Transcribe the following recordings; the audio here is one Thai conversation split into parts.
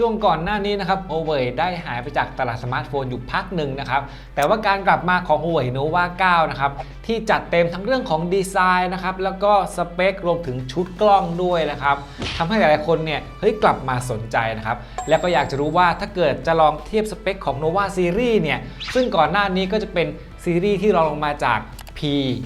ช่วงก่อนหน้านี้นะครับ Huawei ได้หายไปจากตลาดสมาร์ทโฟนอยู่พักหนึ่งนะครับ แต่ว่าการกลับมาของ Huawei Nova 9 นะครับ ที่จัดเต็มทั้งเรื่องของดีไซน์นะครับ แล้วก็สเปครวมถึงชุดกล้องด้วยนะครับทำให้หลายๆคนเนี่ย เฮ้ยกลับมาสนใจนะครับ แล้วก็อยากจะรู้ว่าถ้าเกิดจะลองเทียบสเปคของ Nova Series เนี่ย ซึ่งก่อนหน้านี้ก็จะเป็นซีรีส์ที่รองลงมาจาก P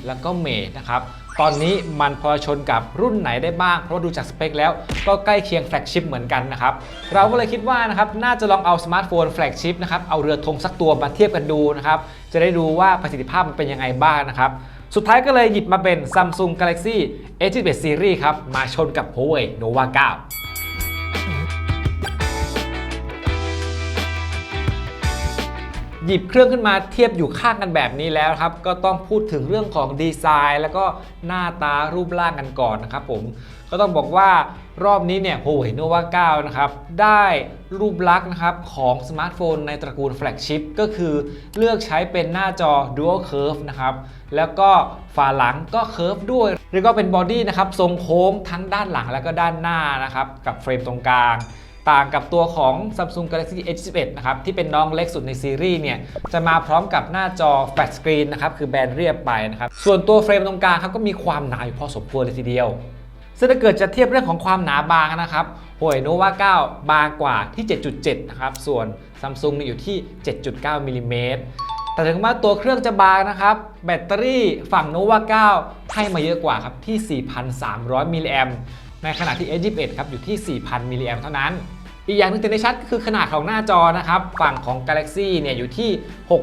แล้วก็ Mate นะครับ ตอนนี้มันพอชนกับรุ่นไหนได้บ้าง เพราะว่าดูจากสเปคแล้วก็ใกล้เคียงแฟลกชิพเหมือนกันนะครับ เราก็เลยคิดว่านะครับน่าจะลองเอาสมาร์ทโฟนแฟลกชิพนะครับเอาเรือธงสักตัวมาเทียบกันดูนะครับ จะได้ดูว่าประสิทธิภาพมันเป็นยังไงบ้างนะครับ สุดท้ายก็เลยหยิบมาเป็น Samsung Galaxy S21 Series ครับมาชนกับ Huawei Nova 9 หยิบเครื่องขึ้นมาเทียบอยู่ข้างกันแบบนี้แล้วครับ ก็ต้องพูดถึงเรื่องของดีไซน์ แล้วก็หน้าตารูปร่างกันก่อนนะครับผมก็ต้องบอกว่ารอบนี้เนี่ย Huawei Nova 9 นะครับ ได้รูปลักษณ์นะครับของสมาร์ทโฟนในตระกูลแฟลกชิพก็คือเลือกใช้เป็นหน้าจอ Dual Curve นะครับ แล้วก็ฝาหลังก็เคิร์ฟด้วยเรียกว่าเป็นบอดี้นะครับ ทรงโค้งทั้งด้านหลังแล้วก็ด้านหน้านะครับ กับเฟรมตรงกลาง ต่างกับตัวของ Samsung Galaxy S21 นะครับที่เป็นน้องเล็กสุดในซีรีส์เนี่ยจะมาพร้อมกับหน้าจอ Flat Screen นะครับคือแบนเรียบไปนะครับส่วนตัวเฟรมตรงกลางครับก็มีความหนาอยู่พอสมควรเลยทีเดียวซึ่งถ้าเกิดจะเทียบเรื่องของความหนาบางนะครับ Huawei Nova 9บางกว่าที่ 7.7 นะครับ ส่วน Samsung นี่อยู่ที่ 7.9 มิลลิเมตร แต่ถึงแม้ตัวเครื่องจะบางนะครับ แบตเตอรี่ฝั่ง Nova 9ให้มาเยอะกว่าครับที่ 4,300 มิลลิแอมป์ ในขณะที่ S21 ครับอยู่ที่ 4,000 มิลลิแอมป์เท่านั้น อีกอย่างนึงที่ได้ชัดก็คือขนาดของหน้าจอนะครับ ฝั่งของ Galaxy เนี่ยอยู่ที่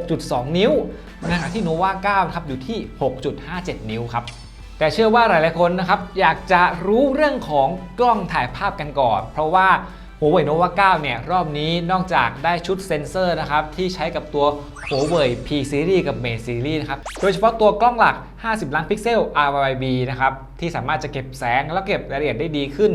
6.2 นิ้วในขณะที่ Nova 9ครับอยู่ที่ 6.57 นิ้วครับแต่เชื่อว่าหลาย ๆ คนนะครับ อยากจะรู้เรื่องของกล้องถ่ายภาพกันก่อน เพราะว่า Huawei Nova 9 เนี่ย รอบนี้นอกจากได้ชุดเซ็นเซอร์นะครับ ที่ใช้กับตัว Huawei P Series กับ Mate Series นะครับ โดยเฉพาะตัวกล้องหลัก 50 ล้านพิกเซล RYB นะครับ ที่สามารถจะเก็บแสงและเก็บรายละเอียดได้ดีขึ้น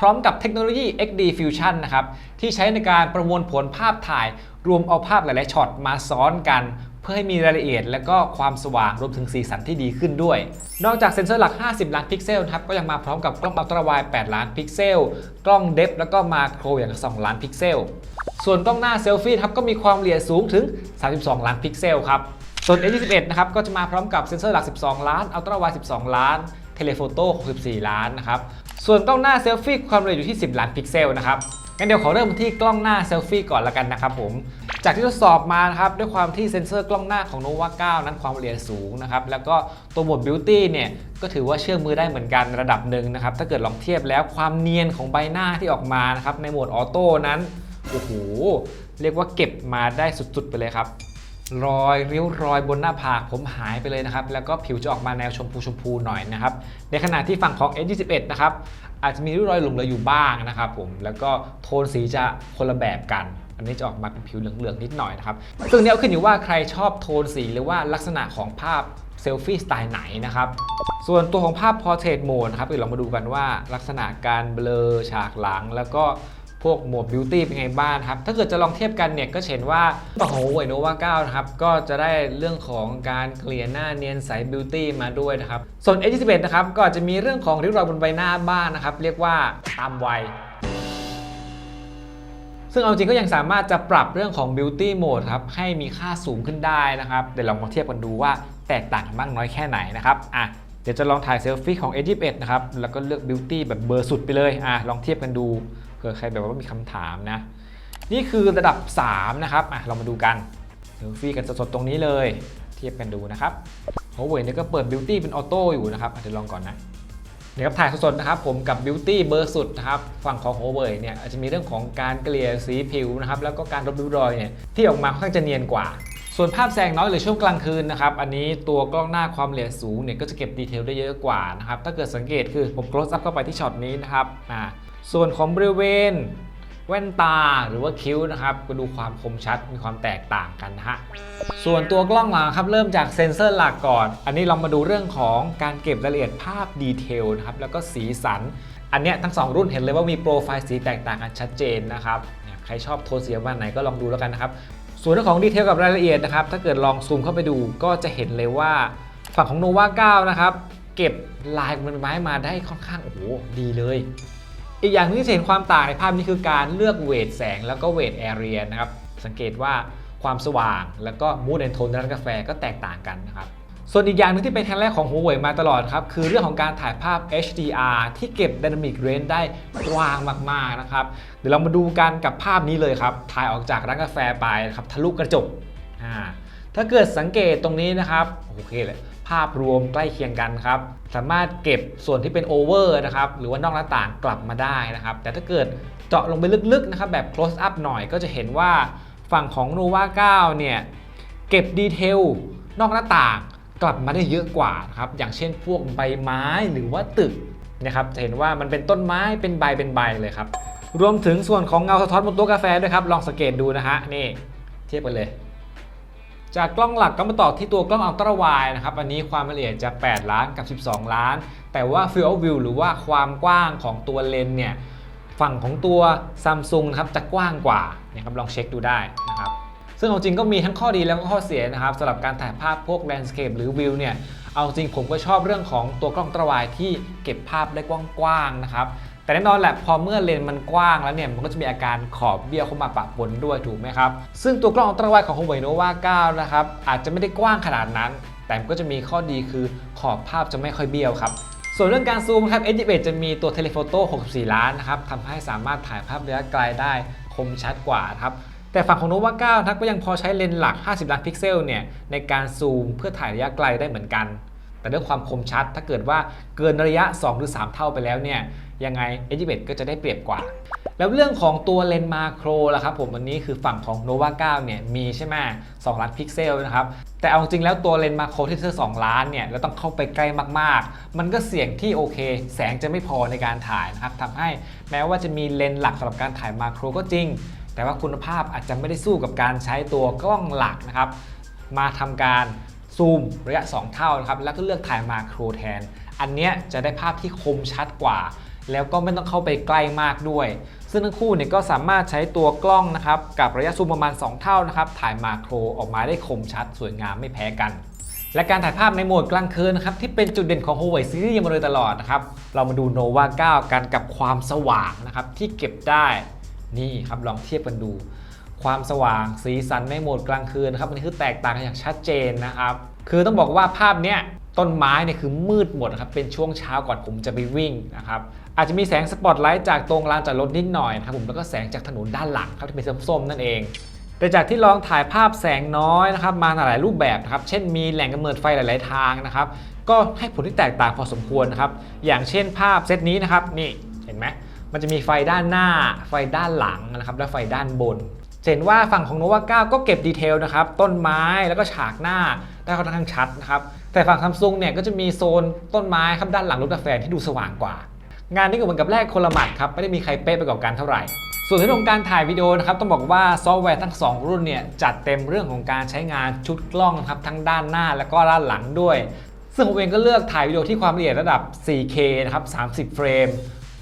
พร้อมกับเทคโนโลยี XD Fusion นะครับ ที่ใช้ในการประมวลผลภาพถ่าย รวมเอาภาพหลาย ๆ ช็อตมาซ้อนกัน เพื่อให้มีรายละเอียด และก็ความสว่างรวมถึงสีสันที่ดีขึ้นด้วย นอกจากเซ็นเซอร์หลัก 50 ล้านพิกเซลครับก็ยังมาพร้อมกับกล้องอัลตร้าไวด์8ล้านพิกเซล กล้องเดฟแล้วก็มาโครอย่าง 2 ล้านพิกเซล ส่วนกล้องหน้าเซลฟี่ครับก็มีความละเอียดสูงถึง 32 ล้านพิกเซลครับส่วน A21 นะครับก็จะมาพร้อมกับเซ็นเซอร์หลัก 12 ล้านอัลตร้าไวด์12 ล้านเทเลโฟโต้64 ล้านนะครับ ส่วนกล้องหน้าเซลฟี่ความละเอียดอยู่ที่ 10 ล้านพิกเซลนะครับงั้นเดี๋ยวขอเริ่มที่กล้องหน้าเซลฟี่ก่อนละกันนะครับผม จากที่ทดสอบมานะครับด้วยความที่เซ็นเซอร์กล้องหน้าของ Nova 9 นั้นความละเอียดสูงนะครับแล้วก็ตัวโหมด Beauty เนี่ยก็ถือว่าเชื่อมือได้เหมือนกันระดับหนึ่งนะครับถ้าเกิดลองเทียบแล้วความเนียนของใบหน้าที่ออกมานะครับในโหมดออโต้นั้นโอ้โหเรียกว่าเก็บมาได้สุดๆไปเลยครับ รอยริ้วรอยบนหน้าผากผมหายไปเลยนะครับ แล้วก็ผิวจะออกมาแนวชมพูชมพูหน่อยนะครับ ในขณะที่ฝั่งของ S21 นะครับ อาจจะมีริ้วรอยหลงเหลืออยู่บ้างนะครับผม แล้วก็โทนสีจะคนละแบบกัน อันนี้จะออกมาเป็นผิวเหลืองๆนิดหน่อยนะครับ ซึ่งเนี้ยขึ้นอยู่ว่าใครชอบโทนสีหรือว่าลักษณะของภาพเซลฟี่สไตล์ไหนนะครับ ส่วนตัวของภาพ Portrait Mode นะครับเดี๋ยวเรามาดูกันว่าลักษณะการเบลอฉากหลังแล้วก็ พวกโหมดบิวตี้เป็นไงบ้างครับ ถ้าเกิดจะลองเทียบกันเนี่ยก็เห็นว่าฝั่งของ Huawei Nova 9นะครับ ก็จะได้เรื่องของการเกลี่ยหน้าเนียนใสบิวตี้มาด้วยนะครับ ส่วน A21 นะครับก็จะมีเรื่องของริ้วรอยบนใบหน้าบ้างนะครับ เรียกว่าตามวัยซึ่งเอาจริงก็ยังสามารถจะปรับเรื่องของ Beauty Mode ครับให้มีค่าสูงขึ้นได้นะครับ เดี๋ยวลองมาเทียบกันดูว่าแตกต่างมากน้อยแค่ไหนนะครับอะเดี๋ยวจะลองถ่ายเซลฟี่ของ A21 นะครับ แล้วก็เลือก Beauty แบบเบอร์สุดไปเลยอะลองเทียบกันดู ผื่อใครแบบว่ามีคำถามนะ นี่คือระดับ 3 นะครับอะเรามาดูกันเซลฟี่กันสดๆตรงนี้เลย เทียบกันดูนะครับ Huawei เนี่ยก็เปิด Beauty เป็นออโต้อยู่นะครับอะเดี๋ยวลองก่อนนะเนี่ยครับถ่ายสดๆนะครับผมกับ Beauty เบอร์สุดนะครับฝั่งของ Huawei เนี่ยอาจจะมีเรื่องของการเกลี่ยสีผิวนะครับแล้วก็การลบริ้วรอยเนี่ยที่ออกมาค่อนข้างจะเนียนกว่าส่วนภาพแสงน้อยหรือช่วงกลางคืนนะครับ อันนี้ตัวกล้องหน้าความละเอียดสูงเนี่ยก็จะเก็บดีเทลได้เยอะกว่านะครับ ถ้าเกิดสังเกตคือผม close up เข้าไปที่ช็อตนี้นะครับ อ่า ส่วนของบริเวณแว่นตาหรือว่าคิ้วนะครับก็ดูความคมชัดมีความแตกต่างกันนะฮะส่วนตัวกล้องหลังครับเริ่มจากเซ็นเซอร์หลักก่อน อันนี้เรามาดูเรื่องของการเก็บรายละเอียดภาพดีเทลนะครับแล้วก็สีสัน อันเนี้ยทั้ง 2 รุ่นเห็นเลยว่ามีโปรไฟล์สีแตกต่างกันชัดเจนนะครับเนี่ยใครชอบโทนสีประมาณไหนก็ลองดูแล้วกันนะครับส่วนเรื่องของดีเทลกับรายละเอียดนะครับถ้าเกิดลองซูมเข้าไปดูก็จะเห็นเลยว่าฝั่งของ nova 9 นะครับเก็บลายบนไม้มาได้ค่อนข้างโอ้โหดีเลย อีกอย่างหนึงที่เห็นความต่างในภาพนี้คือการเลือกเวทแสงแล้วก็เวทแอเรียนะครับ สังเกตว่าความสว่างแล้วก็มูดแอนโทนในร้านกาแฟก็แตกต่างกันนะครับ ส่วนอีกอย่างหนึงที่เป็นครั้งแรกของ Huawei มาตลอดครับ คือเรื่องของการถ่ายภาพ HDR ที่เก็บ Dynamic Range ได้กว้างมากๆนะครับ เดี๋ยวเรามาดูกันกับภาพนี้เลยครับ ถ่ายออกจากร้านกาแฟไปครับทะลุกระจกอ่าถ้าเกิดสังเกตตรงนี้นะครับ โอเคเลย ภาพรวมใกล้เคียงกันครับ สามารถเก็บส่วนที่เป็นโอเวอร์นะครับ หรือว่านอกหน้าต่างกลับมาได้นะครับ แต่ถ้าเกิดเจาะลงไปลึกๆนะครับแบบ close up หน่อยก็จะเห็นว่าฝั่งของ nova 9 เนี่ย เก็บดีเทลนอกหน้าต่างกลับมาได้เยอะกว่าครับ อย่างเช่นพวกใบไม้หรือว่าตึกนะครับจะเห็นว่ามันเป็นต้นไม้เป็นใบเป็นใบเลยครับ รวมถึงส่วนของเงาสะท้อนบนโต๊ะกาแฟด้วยครับ ลองสังเกตดูนะฮะนี่เทียบกันเลย จากกล้องหลักก็มาต่อที่ตัวกล้องอัลตร้าไวนะครับ อันนี้ความละเอียดจะ 8 ล้านกับ 12 ล้าน แต่ว่า Field of View หรือว่าความกว้างของตัวเลนส์เนี่ยฝั่งของตัว Samsung นะครับจะกว้างกว่าเนี่ยครับลองเช็คดูได้นะครับซึ่งเอาจริงก็มีทั้งข้อดีแล้วก็ข้อเสียนะครับสำหรับการถ่ายภาพพวก Landscape หรือวิวเนี่ยเอาจริงผมก็ชอบเรื่องของตัวกล้องตร้าไวด์ที่เก็บภาพได้กว้างๆนะครับ แต่แน่นอนแหละพอเมื่อเลนส์มันกว้างแล้วเนี่ยมันก็จะมีอาการขอบเบี้ยวเข้ามาปะปนด้วยถูกไหมครับ ซึ่งตัวกล้องอัลตร้าไวของ Huawei Nova 9 นะครับอาจจะไม่ได้กว้างขนาดนั้น แต่มันก็จะมีข้อดีคือขอบภาพจะไม่ค่อยเบี้ยวครับส่วนเรื่องการซูมครับ S21 จะมีตัวเทเลโฟโต้ 64 ล้านนะครับทำให้สามารถถ่ายภาพระยะไกลได้คมชัดกว่าครับแต่ฝั่งของ Nova 9นะครับก็ยังพอใช้เลนส์หลัก 50 ล้านพิกเซลเนี่ยในการซูมเพื่อถ่ายระยะไกลได้เหมือนกัน แต่ด้วยความคมชัดถ้าเกิดว่าเกินระยะ 2 หรือ 3 เท่าไปแล้วเนี่ย ยังไง S21 ก็จะได้เปรียบกว่า แล้วเรื่องของตัวเลนส์มาโครล่ะครับผมวันนี้คือฝั่งของ Nova 9 เนี่ยมีใช่ไหม2ล้านพิกเซลนะครับแต่เอาจริงแล้วตัวเลนส์มาโครที่เธอ2ล้านเนี่ยเราต้องเข้าไปใกล้มากๆ มันก็เสี่ยงที่โอเค แสงจะไม่พอในการถ่ายนะครับทำให้แม้ว่าจะมีเลนส์หลักสำหรับการถ่ายมาโครก็จริง แต่ว่าคุณภาพอาจจะไม่ได้สู้กับการใช้ตัวกล้องหลักนะครับมาทำการซูมระยะ 2 เท่านะครับแล้วก็เลือกถ่ายมาโครแทน อันเนี้ยจะได้ภาพที่คมชัดกว่า แล้วก็ไม่ต้องเข้าไปใกล้มากด้วย ซึ่งทั้งคู่เนี่ยก็สามารถใช้ตัวกล้องนะครับกับระยะซูมประมาณ 2 เท่านะครับถ่ายมาโครออกมาได้คมชัด สวยงามไม่แพ้กัน และการถ่ายภาพในโหมดกลางคืนนะครับที่เป็นจุดเด่นของ Huawei ซีรีส์มาโดยตลอดนะครับเรามาดู Nova 9 กันกับความสว่างนะครับที่เก็บได้นี่ครับลองเทียบกันดู ความสว่างสีสันในโหมดกลางคืนนะครับอันนี้คือแตกต่างกันอย่างชัดเจนนะครับคือต้องบอกว่าภาพเนี้ย ต้นไม้เนี่ยคือมืดหมดนะครับเป็นช่วงเช้าก่อนผมจะไปวิ่งนะครับอาจจะมีแสงสปอตไลท์จากตรงลานจอดรถนิดหน่อยนะครับผมแล้วก็แสงจากถนนด้านหลังครับที่เป็นส้มๆนั่นเองแต่จากที่ลองถ่ายภาพแสงน้อยนะครับมาหลายรูปแบบนะครับเช่นมีแหล่งกำเนิดไฟหลาย ๆ ทางนะครับก็ให้ผลที่แตกต่างพอสมควรนะครับอย่างเช่นภาพเซตนี้นะครับนี่เห็นไหมมันจะมีไฟด้านหน้า ไฟด้านหลังนะครับและไฟด้านบนเห็นว่าฝั่งของ Nova 9ก็เก็บดีเทลนะครับต้นไม้แล้วก็ฉากหน้า ได้ค่อนข้างชัดนะครับ แต่ฝั่งซัมซุงเนี่ยก็จะมีโซนต้นไม้ครับด้านหลังรถกาแฟที่ดูสว่างกว่า งานนี้ก็เหมือนกับแรกคนละหมัดครับไม่ได้มีใครเป๊ะไปกว่ากันเท่าไหร่ ส่วนในเรื่องของการถ่ายวิดีโอนะครับต้องบอกว่าซอฟต์แวร์ทั้ง 2 รุ่นเนี่ยจัดเต็มเรื่องของการใช้งานชุดกล้องนะครับทั้งด้านหน้าแล้วก็ด้านหลังด้วย ซึ่งผมเองก็เลือกถ่ายวิดีโอที่ความละเอียดระดับ 4K นะครับ30 เฟรม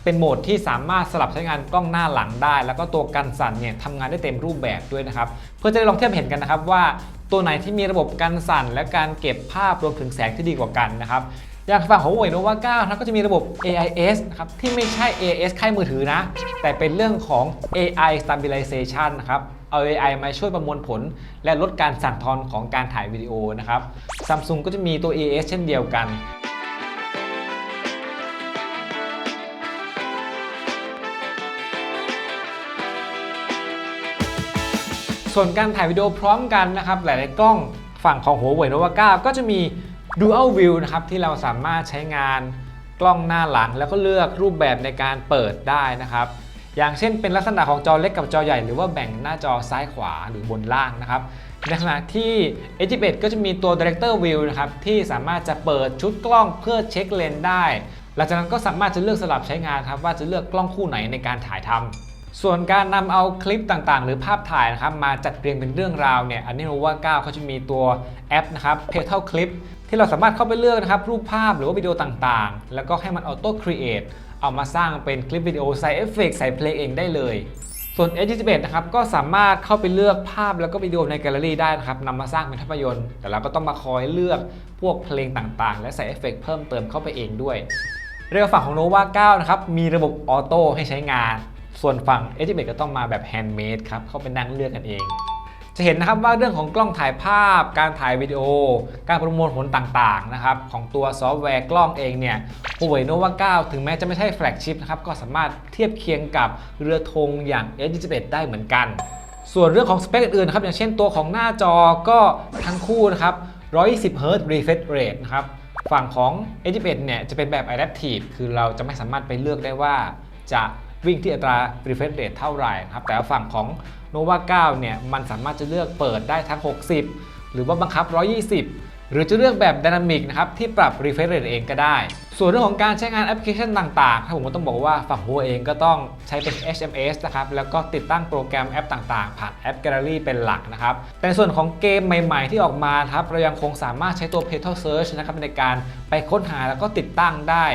เป็นโหมดที่สามารถสลับใช้งานกล้องหน้าหลังได้ แล้วก็ตัวกันสั่นเนี่ยทำงานได้เต็มรูปแบบด้วยนะครับ เพื่อจะได้ลองเทียบเห็นกันนะครับว่า ตัวไหนที่มีระบบกันสั่น และการเก็บภาพรวมถึงแสงที่ดีกว่ากันนะครับอย่างฝั่งของ Huawei Nova 9นะครับก็จะมีระบบ AIS นะครับที่ไม่ใช่ AIS ค่ายมือถือนะ แต่เป็นเรื่องของ AI Stabilization นะครับเอา AI มาช่วยประมวลผล และลดการสั่นทอนของการถ่ายวิดีโอนะครับ Samsung ก็จะมีตัว AIS เช่นเดียวกัน ส่วนการถ่ายวิดีโอพร้อมกันนะครับ หลายๆกล้องฝั่งของ Huawei Nova 9 ก็จะมี Dual View นะครับที่เราสามารถใช้งานกล้องหน้าหลัง แล้วก็เลือกรูปแบบในการเปิดได้นะครับ อย่างเช่นเป็นลักษณะของจอเล็กกับจอใหญ่ หรือว่าแบ่งหน้าจอซ้ายขวาหรือบนล่างนะครับในขณะที่ A11 ก็จะมีตัว Director View นะครับที่สามารถจะเปิดชุดกล้องเพื่อเช็คเลนได้ หลังจากนั้นก็สามารถจะเลือกสลับใช้งานครับว่าจะเลือกกล้องคู่ไหนในการถ่ายทำ ส่วนการนำเอาคลิปต่างๆ หรือภาพถ่ายนะครับมาจัดเรียงเป็นเรื่องราวเนี่ยอันนี้รู้ว่า9เขาจะมีตัวแอปนะครับ Petal Clip ที่เราสามารถเข้าไปเลือกนะครับรูปภาพหรือว่าวิดีโอต่างๆ แล้วก็ให้มัน Auto Create เอามาสร้างเป็นคลิปวิดีโอใส่เอฟเฟกต์ใส่เพลงเองได้เลย ส่วน S21 นะครับก็สามารถเข้าไปเลือกภาพแล้วก็วิดีโอในแกลเลอรี่ได้นะครับนำมาสร้างเป็นภาพยนตร์แต่เราก็ต้องมาคอยเลือกพวกเพลงต่างๆ และใส่เอฟเฟกต์เพิ่มเติมเข้าไปเองด้วย เรียกว่าฝั่งของ nova 9นะครับมีระบบออโต้ให้ใช้งาน ส่วนฝั่ง e d g e ก็ต้องมาแบบแฮนด์เมดครับเขาไปนั่งเลือกกันเอง จะเห็นนะครับว่าเรื่องของกล้องถ่ายภาพ การถ่ายวิดีโอ การประมวลผลต่างๆนะครับของตัวซอฟต์แวร์กล้องเองเนี่ย Huawei Nova 9ถึงแม้จะไม่ใช่แฟลกชิพนะครับก็สามารถเทียบเคียงกับเรือธงอย่าง S21 ได้เหมือนกัน ส่วนเรื่องของสเปคอื่นๆนะครับอย่างเช่นตัวของหน้าจอก็ทั้งคู่นะครับ120 Hz refresh rate นะครับฝั่งของ S21 เนี่ยจะเป็นแบบ adaptive คือเราจะไม่สามารถไปเลือกได้ว่าจะ วิ่งที่อัตรา refresh rate เท่าไหร่นะครับแต่ฝั่งของ nova 9เนี่ยมันสามารถจะเลือกเปิดได้ทั้ง 60 หรือว่าบังคับ 120 หรือจะเลือกแบบ Dynamic นะครับที่ปรับ refresh rate เองก็ได้ ส่วนเรื่องของการใช้งานแอปพลิเคชันต่างๆครับผมก็ต้องบอกว่าฝั่ง Huawei เองก็ต้องใช้เป็น HMS นะครับแล้วก็ติดตั้งโปรแกรมแอปต่างๆ ผ่านแอป Gallery เป็นหลักนะครับแต่ในส่วนของเกมใหม่ ๆ ที่ออกมาครับเรายังคงสามารถใช้ตัว Petal Search นะครับในการไปค้นหาแล้วก็ติดตั้งได้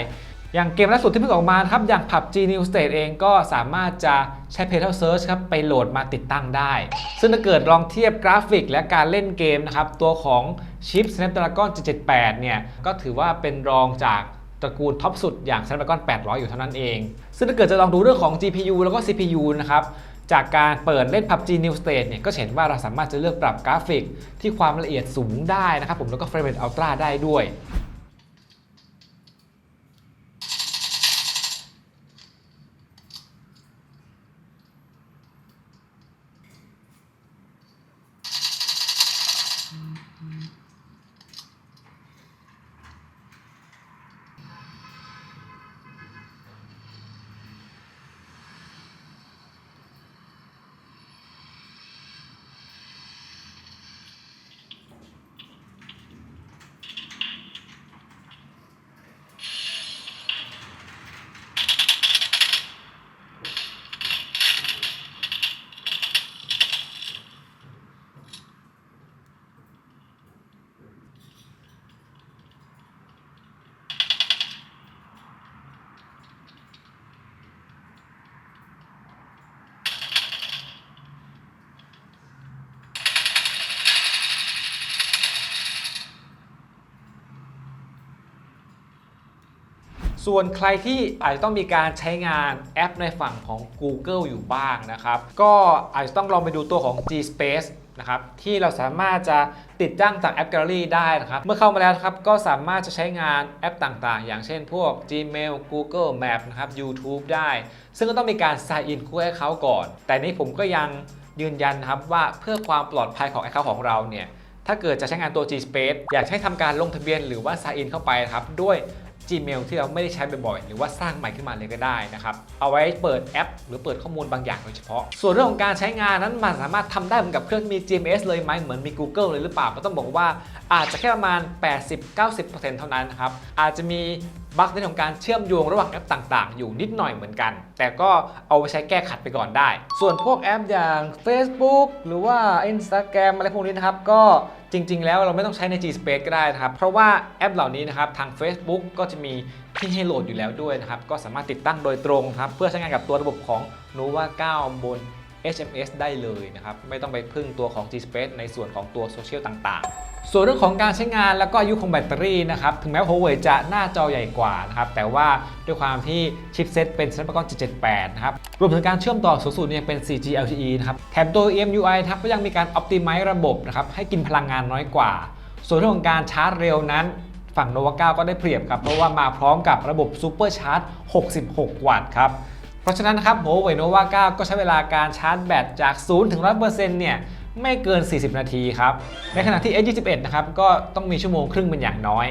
อย่างเกมล่าสุดที่เพิ่งออกมาครับ อย่าง PUBG New State เองก็สามารถจะใช้ Petal Search ครับไปโหลดมาติดตั้งได้ ซึ่งถ้าเกิดลองเทียบกราฟิกและการเล่นเกมนะครับ ตัวของชิป Snapdragon 778 เนี่ย ก็ถือว่าเป็นรองจากตระกูลท็อปสุดอย่าง Snapdragon 800 อยู่เท่านั้นเอง ซึ่งถ้าเกิดจะลองดูเรื่องของ GPU แล้วก็ CPU นะครับจากการเปิดเล่น PUBG New State เนี่ยก็เห็นว่าเราสามารถจะเลือกปรับกราฟิกที่ความละเอียดสูงได้นะครับผมแล้วก็ Frame Rate Ultra ได้ด้วย ส่วนใครที่อาจจะต้องมีการใช้งานแอปในฝั่งของ Google อยู่บ้างนะครับ ก็อาจจะต้องลองไปดูตัวของ G Space นะครับที่เราสามารถจะติดตั้งจากแอป Gallery ได้นะครับ เมื่อเข้ามาแล้วครับก็สามารถจะใช้งานแอปต่างๆ อย่างเช่นพวก Gmail Google Map นะครับ YouTube ได้ ซึ่งก็ต้องมีการ sign in คู่ให้เขาก่อน แต่นี้ผมก็ยังยืนยันนะครับว่าเพื่อความปลอดภัยของ Account ของเราเนี่ยถ้าเกิดจะใช้งานตัว G Space อยากให้ทำการลงทะเบียนหรือว่า sign in เข้าไปครับด้วย Gmail ที่เราไม่ได้ใช้บ่อยๆ หรือว่าสร้างใหม่ขึ้นมาเลยก็ได้นะครับ เอาไว้เปิดแอป หรือเปิดข้อมูลบางอย่างโดยเฉพาะ ส่วนเรื่องของการใช้งานนั้นมันสามารถทำได้เหมือนกับเครื่องมี GMS เลยไหมเหมือนมี Google เลยหรือเปล่าก็ต้องบอกว่าอาจจะแค่ประมาณ 80-90%เท่านั้นนะครับ อาจจะมีบั๊กในเรื่องของการเชื่อมโยงระหว่างแอปต่างๆ อยู่นิดหน่อยเหมือนกัน แต่ก็เอาไปใช้แก้ขัดไปก่อนได้ ส่วนพวกแอปอย่าง Facebook หรือว่า Instagram อะไรพวกนี้นะครับก็ ริง ๆ แล้วเราไม่ต้องใช้ใน G Space ก็ได้นะครับ เพราะว่าแอปเหล่านี้นะครับทาง Facebook ก็จะมีที่ให้โหลดอยู่แล้วด้วยนะครับ ก็สามารถติดตั้งโดยตรงครับ เพื่อใช้งานกับตัวระบบของ Nova 9 บน HMS ได้เลยนะครับ ไม่ต้องไปพึ่งตัวของ G Space ในส่วนของตัวโซเชียลต่างๆ ส่วนเรื่องของการใช้งานแล้วก็อายุของแบตเตอรี่นะครับ ถึงแม้ Huawei จะหน้าจอใหญ่กว่านะครับ แต่ว่าด้วยความที่ชิปเซตเป็น Snapdragon 778 นะครับ รวมถึงการเชื่อมต่อสูงสุดเนี่ยเป็น 4G LTE นะครับ แถมตัว EMUI นะครับก็ยังมีการ Optimize ระบบนะครับ ให้กินพลังงานน้อยกว่า ส่วนเรื่องของการชาร์จเร็วนั้นฝั่ง Nova 9ก็ได้เปรียบครับ เพราะว่ามาพร้อมกับระบบ Super Charge 66 วัตต์ครับ ราะฉะนั้นนะครับ Huawei Nova 9ก็ใช้เวลาการชาร์จแบตจาก 0 ถึง 100%เนี่ยไม่เกิน 40 นาทีครับ ในขณะที่ S21 นะครับก็ต้องมีชั่วโมงครึ่งเป็นอย่างน้อย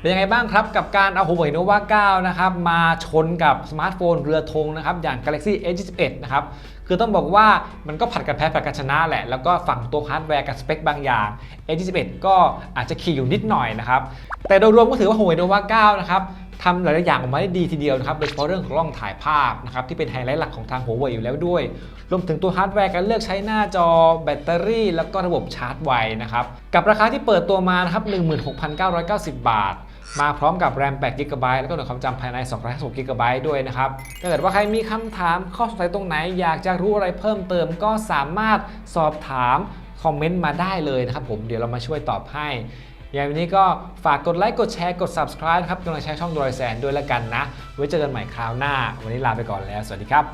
เป็นยังไงบ้างครับ กับการเอา Huawei Nova 9 นะครับมาชนกับสมาร์ทโฟนเรือธงนะครับอย่าง Galaxy S21 นะครับคือต้องบอกว่ามันก็ผัดกันแพ้ผัดกันชนะแหละ แล้วก็ฝั่งตัวฮาร์ดแวร์กับสเปคบางอย่าง S21 ก็อาจจะขี่อยู่นิดหน่อยนะครับแต่โดยรวมก็ถือว่า Huawei Nova 9 นะครับ ทำหลายๆอย่างออกมาได้ดีทีเดียวนะครับ โดยเฉพาะเรื่องของกล้องถ่ายภาพนะครับที่เป็นไฮไลท์หลักของทาง Huawei อยู่แล้วด้วย รวมถึงตัวฮาร์ดแวร์การเลือกใช้หน้าจอแบตเตอรี่ แล้วก็ระบบชาร์จไวนะครับ กับราคาที่เปิดตัวมานะครับ16,990 บาท มาพร้อมกับแรม8 g b แล้วก็หน่วยความจำภายใน256 g b ด้วยนะครับ ถ้าเกิดว่าใครมีคำถามข้อสงสัยตรงไหน อยากจะรู้อะไรเพิ่มเติมก็สามารถสอบถามคอมเมนต์มาได้เลยนะครับผมเดี๋ยวเรามาช่วยตอบให้ อย่างวันนี้ก็ฝากกดไลค์กดแชร์กด subscribe นะครับกำลังใช้ช่องดอยแสนด้วยแล้วกันนะ ไว้เจอกันใหม่คราวหน้า วันนี้ลาไปก่อนแล้ว สวัสดีครับ